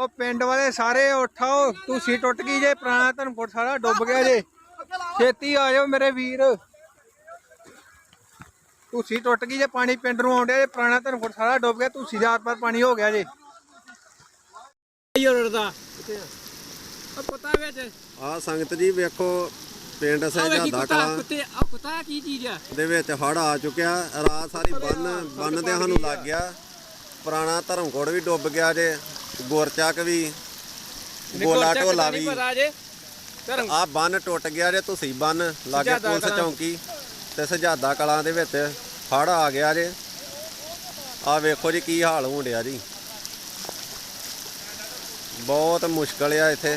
ਉਹ ਪਿੰਡ ਵਾਲੇ ਸਾਰੇ ਉਠਾਓ ਤੁਸੀਂ ਟੁੱਟ ਗਈ ਜੇ ਪੁਰਾਣਾ ਧਨਕੋਟ ਸਾਰਾ ਡੁੱਬ ਗਿਆ ਜੇ। ਛੇਤੀ ਆ ਜਾਓ ਮੇਰੇ ਵੀਰ। ਤੁਸੀਂ ਟੁੱਟ ਗਈ ਜੇ ਪਾਣੀ ਪਿੰਡ ਨੂੰ ਆਉਂਦਿਆ ਜੇ ਪੁਰਾਣਾ ਧਨਕੋਟ ਸਾਰਾ ਡੁੱਬ ਗਿਆ ਤੁਸੀਂ ਜਾਤ ਪਰ ਪਾਣੀ ਹੋ ਗਿਆ ਜੇ। ਦਾ ਆ ਪਤਾ ਵਿੱਚ। ਆ ਸੰਗਤ ਜੀ ਵੇਖੋ ਪਿੰਡ ਵੇਖੀ ਸਹਿਜਾਦਾ ਕੁੱਤਾ ਕਲਾਂ। ਕੁੱਤੇ ਆ ਕੁੱਤਾ ਕੀ ਚੀਜ਼ ਆ? ਦੇ ਵਿੱਚ ਹੜ ਆ ਚੁੱਕਿਆ ਰਾਤ ਸਾਰੀ ਬੰਨ ਬੰਨ ਤੇ ਸਾਨੂੰ ਲੱਗ ਗਿਆ। ਪੁਰਾਣਾ ਧਰਮਕੋਟ ਵੀ ਡੁੱਬ ਗਿਆ ਜੇ। ਗੁਰਚੱਕ ਵੀ ਗੋਲਾ ਢੋਲਾ ਵੀ। ਪਤਾ ਜੇ। ਧਰਮ। ਆ ਬੰਨ ਟੁੱਟ ਗਿਆ ਜੇ ਤੁਸੀਂ ਬੰਨ ਲਾਗੇ ਸਜਾਦਾ ਪੁਲਿਸ ਕਲਾਂ। ਚੌਂਕੀ ਤੇ ਸਜਾਦਾ ਕਲਾਂ ਦੇ ਵਿੱਚ ਹੜ ਆ ਗਿਆ ਜੇ। ਆ ਵੇਖੋ ਜੀ ਕੀ ਹਾਲ ਹੋਣ ਡਿਆ ਜੀ। ਬਹੁਤ ਮੁਸ਼ਕਲ ਆ ਇੱਥੇ।